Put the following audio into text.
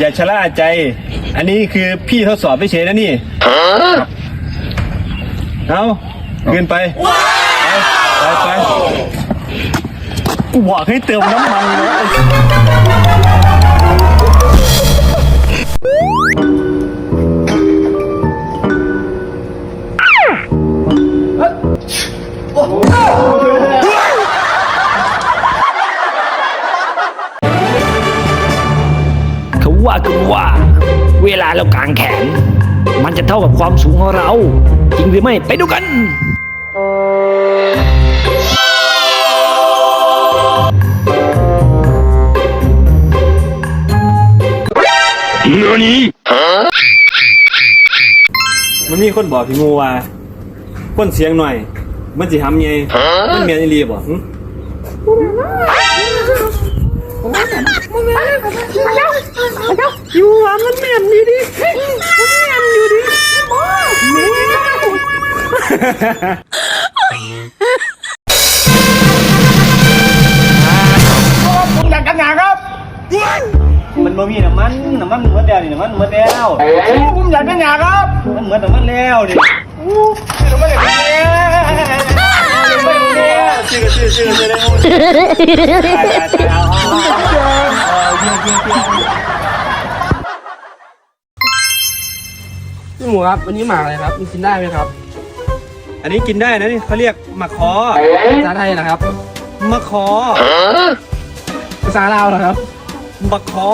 อย่าชะล่าใจ อันนี้คือพี่ทดสอบไม่เฉยนะนี่เอาเกินไปไปไปกูบอกให้เติมน้ำมันเล ว่ากันว่า เวลาเรากางแขน มันจะเท่ากับความสูงของเรา จริงหรือไม่ไปดูกันมันมีคนบอกพี่งูว่า คนเสียงหน่อย มันสิทำไงมันเมียนอีรีบอกหึ อยู่ว่ามันแม่นอยู่ดิมันแม่นอยู่ดิแม่ ผมอยากกันหนาครับ มันบ่มีน้ำมันน้ำมันหมดแล้วนี่น้ำมันหมดแล้วผมอยากกันหนาครับ มันหมดน้ำมันแล้วนี่ผมไม่อยากกันหนาชื่อชื่อชื่อชื่อได้หมดตายตายตายเอาเอาเอาเยี่ยมเยี่ยมเยี่ยมพี่หมูครับวันนี้หมากอะไรครับมันกินได้ไหมครับ อันนี้กินได้นะนี่เขาเรียกมะขอภาษาไทยนะครับมะขอภาษาลาวเหรอครับมะขอ